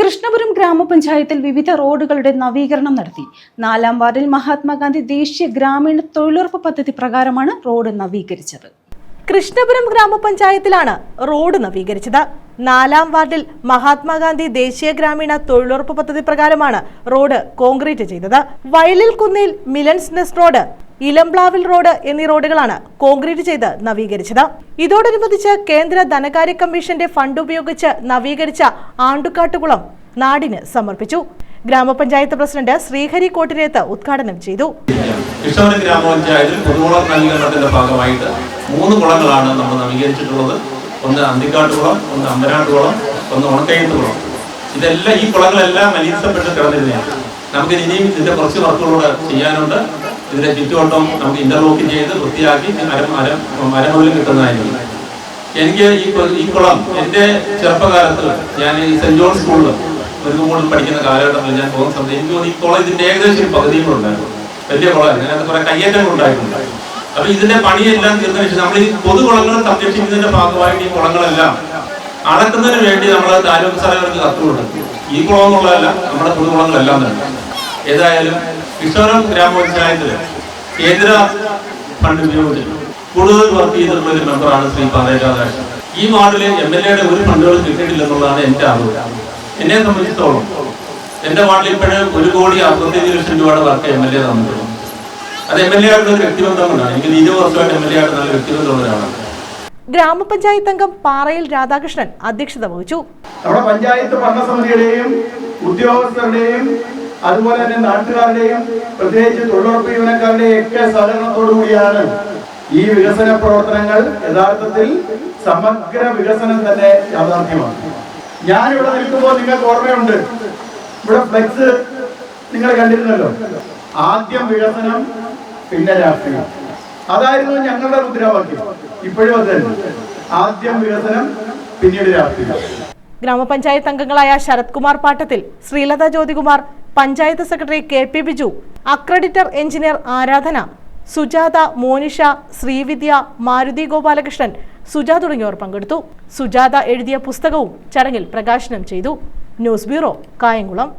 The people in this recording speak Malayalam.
കൃഷ്ണപുരം ഗ്രാമപഞ്ചായത്തിൽ വിവിധ റോഡുകളുടെ നവീകരണം നടത്തി. നാലാം വാർഡിൽ മഹാത്മാഗാന്ധി ദേശീയ ഗ്രാമീണ തൊഴിലുറപ്പ് പദ്ധതി പ്രകാരമാണ് റോഡ് നവീകരിച്ചത്. കൃഷ്ണപുരം ഗ്രാമപഞ്ചായത്തിലാണ് റോഡ് നവീകരിച്ചത്. നാലാം വാർഡിൽ മഹാത്മാഗാന്ധി ദേശീയ ഗ്രാമീണ തൊഴിലുറപ്പ് പദ്ധതി പ്രകാരമാണ് റോഡ് കോൺക്രീറ്റ് ചെയ്തത്. വയലിൽ കുന്നിൽ മിലൻസ് നെസ് റോഡ് ഇലംപ്ലാവിൽ റോഡ് എന്നീ റോഡുകളാണ് കോൺക്രീറ്റ് ചെയ്ത് നവീകരിച്ചത്. ഇതോടനുബന്ധിച്ച് കേന്ദ്ര ധനകാര്യ കമ്മീഷന്റെ ഫണ്ട് ഉപയോഗിച്ച് നവീകരിച്ച ആണ്ടുകാട്ടുകുളം നാടിന് സമർപ്പിച്ചു. ഗ്രാമപഞ്ചായത്ത് പ്രസിഡന്റ് ശ്രീഹരി കോട്ടിനേത്ത് ഉദ്ഘാടനം ചെയ്തു. ഭാഗമായിട്ട് മൂന്ന് കുളങ്ങളാണ് നമ്മൾ നവീകരിച്ചിട്ടുള്ളത്. ഒന്ന് അന്തിക്കാട്ടുകുളം ഒന്ന് അമ്പനാട്ടുകുളം ഒന്ന് ഉണക്കയത്ത് കുളം ഇതെല്ലാം ഈ കുളങ്ങളെല്ലാം മലിനപ്പെട്ട് കിടന്നിരുന്നതാണ്. നമുക്ക് ഇനിയും ഇതിന്റെ കുറച്ച് വർക്കുകളോട് ചെയ്യാനുണ്ട്. ഇതിന്റെ ചുറ്റുവട്ടം നമുക്ക് ഇന്റർലോക്കിംഗ് ചെയ്ത് വൃത്തിയാക്കി അരം അരം മരമൂലം കിട്ടുന്നതായിരുന്നു എനിക്ക് ഈ ഈ കുളം എന്റെ ചെറുപ്പകാലത്ത് ഞാൻ ഈ സെന്റ് ജോൺ സ്കൂളിൽ മുരുകുമൂടിൽ പഠിക്കുന്ന കാലഘട്ടത്തിൽ ഞാൻ പോകുന്ന സമയത്ത് എനിക്ക് തോന്നുന്നു ഈ കുളം ഇതിന്റെ ഏകദേശം ഒരു പകുതിയും ഉണ്ടായിരുന്നു. വലിയ കുളമായിരുന്നു. അതിനകത്ത് കുറെ കയ്യേറ്റങ്ങൾ ഉണ്ടായിട്ടുണ്ട്. അപ്പൊ ഇതിന്റെ പണിയെല്ലാം തീർന്നു ശേഷം നമ്മൾ ഈ പൊതുകുളങ്ങൾ സംരക്ഷിക്കുന്നതിന്റെ ഭാഗമായിട്ട് ഈ കുളങ്ങളെല്ലാം അടക്കുന്നതിന് വേണ്ടി നമ്മൾ താലൂക്ക് സ്ഥലങ്ങൾക്ക് കത്ത് കൊടുക്കും ഈ കുളം എന്നുള്ളതല്ല നമ്മുടെ പൊതുകുളങ്ങളെല്ലാം തന്നെ. ഏതായാലും കിഷോരം ഗ്രാമപഞ്ചായത്തിൽ കേന്ദ്ര ഫണ്ട് ഉപയോഗിച്ച് കൂടുതൽ വർക്ക് ചെയ്തിട്ടുള്ള ഒരു മെമ്പറാണ് ശ്രീ പാതയ രാധാകൃഷ്ണൻ ഈ വാർഡിലെ എം എൽ എയുടെ ഒരു ഫണ്ടുകളും കിട്ടിയിട്ടില്ലെന്നുള്ളതാണ് എന്റെ അറിവ് എന്നെ സംബന്ധിച്ചിടത്തോളം എന്റെ വാർഡിൽ ഇപ്പോഴും ഒരു കോടി അറുപത്തിയഞ്ച് ലക്ഷം രൂപയുടെ വർക്ക് എം എൽ എ തന്നിട്ടുള്ളൂ അത് എം എൽ എ ആയിട്ടുള്ള ഒരു വ്യക്തിബന്ധം കൊണ്ടാണ് എനിക്ക് ഇരുപത് വർഷമായിട്ട് എം എൽ എ ആയിട്ട് നല്ല ഒരാളാണ്. ഗ്രാമപഞ്ചായത്ത് അംഗം പാറയിൽ രാധാകൃഷ്ണൻ അധ്യക്ഷത വഹിച്ചു. നമ്മുടെ പഞ്ചായത്ത് ഭരണസമിതിയുടെയും ഉദ്യോഗസ്ഥരുടെയും അതുപോലെ തന്നെ നാട്ടുകാരുടെയും പ്രത്യേകിച്ച് തൊഴിലുറപ്പ് ജീവനക്കാരുടെയും ഒക്കെ സഹകരണത്തോടുകൂടിയാണ് ഈ വികസന പ്രവർത്തനങ്ങൾ യഥാർത്ഥത്തിൽ സമഗ്ര വികസനം തന്നെ യാഥാർത്ഥ്യമാണ്. ഞാനിവിടെ നിൽക്കുമ്പോൾ നിങ്ങൾക്ക് ഓർമ്മയുണ്ട്. ഇവിടെ ഫ്ലെക്സ് നിങ്ങൾ കണ്ടിരുന്നല്ലോ. ആദ്യം വികസനം പിന്നെ രാഷ്ട്രീയം. അതായിരുന്നു ഞങ്ങളുടെ മുദ്രാവാക്യം. ഇപ്പോഴും അത് ആദ്യം വികസനം പിന്നീട് രാഷ്ട്രീയം. ഗ്രാമപഞ്ചായത്ത് അംഗങ്ങളായ ശരത് കുമാർ പാട്ടത്തിൽ Sreelatha Jyothikumar panchayat secretary K P Biju accredited engineer Aradhana Sujatha Monisha Srividya Maruti Gopalakrishnan Suja തുടങ്ങിയവർ പങ്കെടുത്തു. സുജാത എഴുതിയ പുസ്തകവും ചടങ്ങിൽ പ്രകാശനം ചെയ്തു. News bureau Kayamkulam.